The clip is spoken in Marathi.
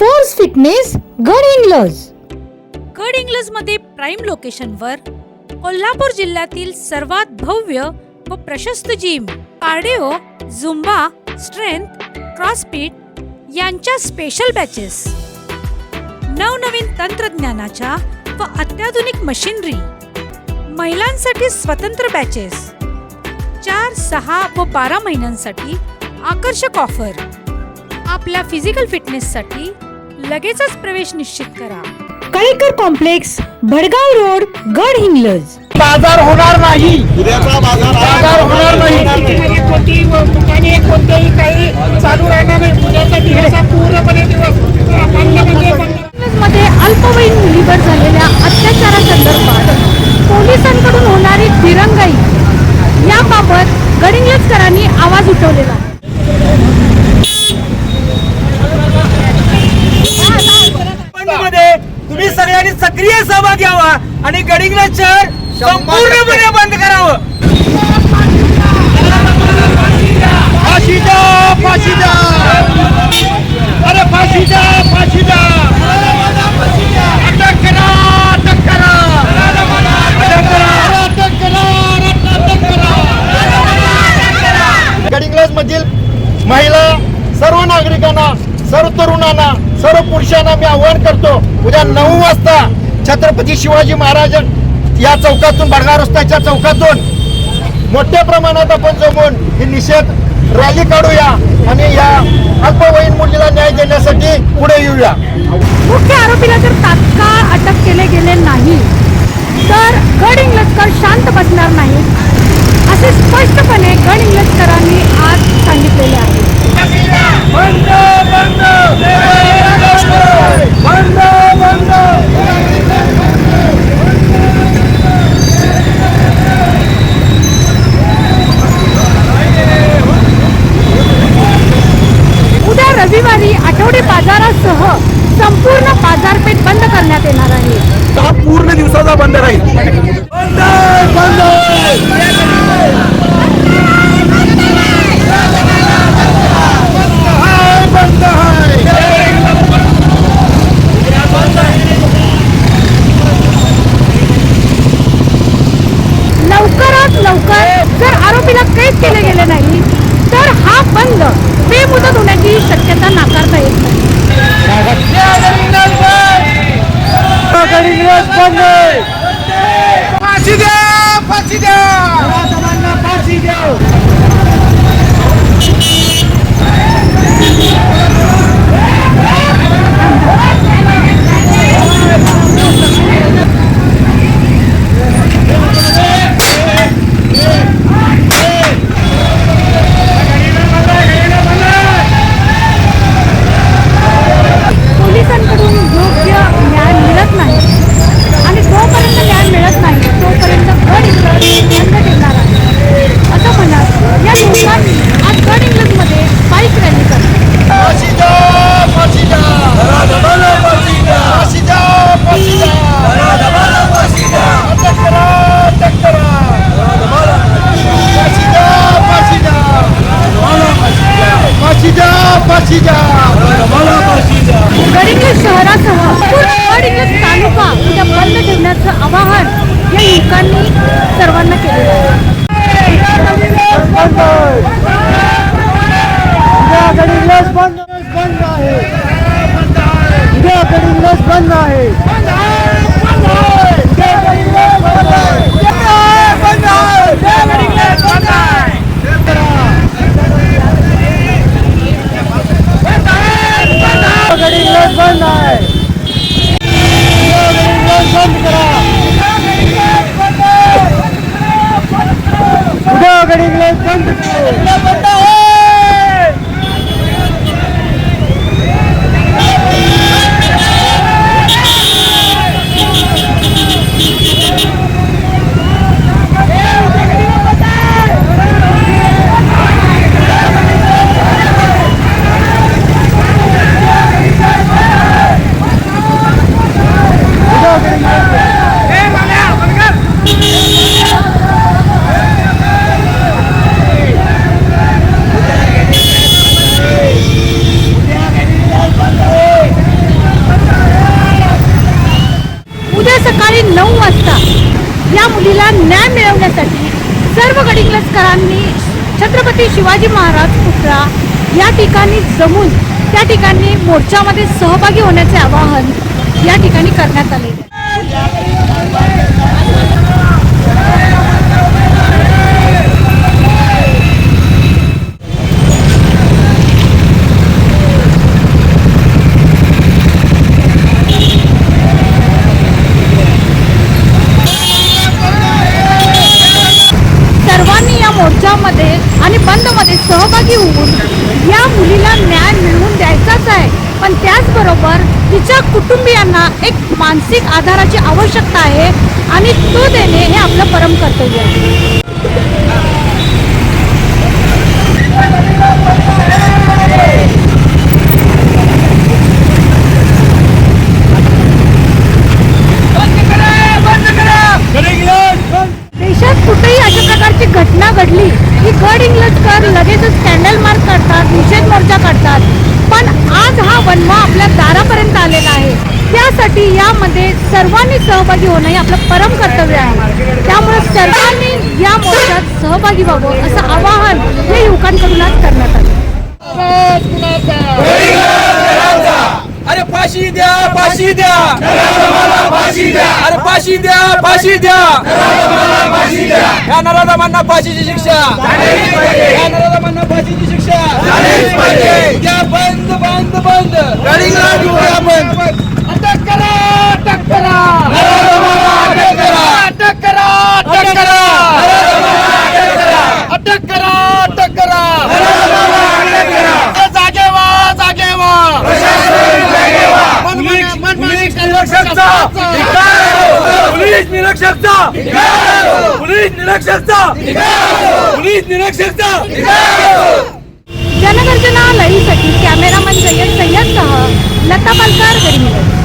फोर्स फिटनेस गड गड इंग्लजमध्ये प्राईम लोकेशनवर कोल्हापूर जिल्ह्यातील सर्वात भव्य व प्रशस्त gym cardio zumba strength crossfit यांच्या स्पेशल बॅचेस नवनवीन तंत्रज्ञानाच्या व अत्याधुनिक मशिनरी महिलांसाठी स्वतंत्र बॅचेस चार सहा व बारा महिन्यांसाठी आकर्षक ऑफर आपल्या फिजिकल फिटनेससाठी लगेचच प्रवेश निश्चित करा. कळेकर कॉम्प्लेक्स भडगाव रोड गड हिंग्लज. बाजार होणार नाही. बाजार होणार नाही. कोणतीही दुकाने कोणतेही काही चालू राहणार नाही. उद्याचा दिवस पूर्णपणे दिवस म्हणजे मध्ये अल्पवयीन मुलीवर झालेल्या अत्याचारासंदर्भात पोलिसांकडून होणारी दिरंगाई याबाबत गडिंग्लजकरांनी आवाज उठवलेला आहे मध्ये तुम्ही सगळ्यांनी सक्रिय सहभाग घ्यावा आणि गडिंग्लज शहर संपूर्णपणे बंद करावं. फाशी द्या फाशी द्या अरे फाशी द्या फाशी द्या अटक करा अटक करा अटक करा अटक करा अटक करा गडिंग्लज मधील महिला सर्व नागरिकांना सर्व तरुणांना सर्व पुरुषांना मी आवाहन करतो उद्या नऊ वाजता छत्रपती शिवाजी महाराज या चौकातून बडगा रस्त्याच्या चौकातून मोठ्या प्रमाणात आपण जमून ही निषेध रॅली काढूया आणि या अल्पवयीन मुलीला न्याय देण्यासाठी पुढे येऊया. मुख्य आरोपीला जर तात्काळ अटक केले गेले नाही तर गड इंग्लजकर शांत बसणार नाही असे स्पष्टपणे गड इंग्लजकरांनी आज सांगितलेले आहे. बंद बंद बंद बंद उद्या रविवारी आठवडे बाजारासह संपूर्ण बाजारपेठ बंद करण्यात येणार आहे. हा पूर्ण दिवसाचा बंद राहील. बंद बंद हाय, बंद हाय. लवकरात लवकर जर आरोपीला कैद केले गेले नाही तर हा बंद होण्याची शक्यता नाकारता येत नाही. फाशी द्या फाशी द्या फाशी द्या पोलिसांकडून योग्य न्याय मिळत नाही आणि जोपर्यंत न्याय मिळत नाही तोपर्यंत गड इंग्लज बंद ठेवणार आहे असं म्हणत या लोकांनी आज गड इंग्लजमध्ये बाईक रॅली करतात फाशी द्या फाशी द्या फाशी द्या फाशी द्या फाशी द्या फाशी द्या अटक करा अटक करा फाशी द्या फाशी द्या फाशी द्या फाशी द्या फाशी द्या गडिंग्लज शहरासह गडिंग्लज तालुका उद्या बंद ठेवण्याचं आवाहन या युवकांनी सर्वांना केलेलं आहे. बंद बंद आहे. सकाळी नऊ वाजता या मुलीला न्याय मिळवण्यासाठी सर्व गडिंग्लजकरांनी छत्रपती शिवाजी महाराज पुतळा या ठिकाणी जमून त्या ठिकाणी मोर्चामध्ये सहभागी होण्याचे आवाहन या ठिकाणी करण्यात आले सर्वांनी या मोर्चामध्ये आणि बंदमध्ये सहभागी होऊन या मुलीला न्याय मिळवून द्यायचाच आहे. पण त्याचबरोबर तिच्या कुटुंबियांना एक मानसिक आधाराची आवश्यकता आहे आणि तो देणे हे आपलं परम कर्तव्य आहे. नाही की गड इंग्लजकर लगेचच कॅन्डल मार्क करतात निषेध मोर्चा करतात पण आज हा वनवा आपल्या दारापर्यंत आलेला आहे. त्यासाठी यामध्ये सर्वांनी सहभागी होणं हे आपलं परम कर्तव्य आहे. त्यामुळे सर्वांनी या मोर्चात सहभागी व्हावं असं आवाहन हे युवकांकडून आज करण्यात आलं. अरे फाशी द्या फाशी द्या. अरे फाशी द्या फाशी द्या. या नराधमांना फाशीची शिक्षा. या नराधमांना फाशीची शिक्षा. उद्या बंद बंद बंद. करा अटक करा. निरक्षरता! पोलीस निरक्षरता! पोलीस निरक्षरता! जनगर्जना लढीसाठी कॅमेरामन सय्यद सय्यद सह लता पालकर गरीब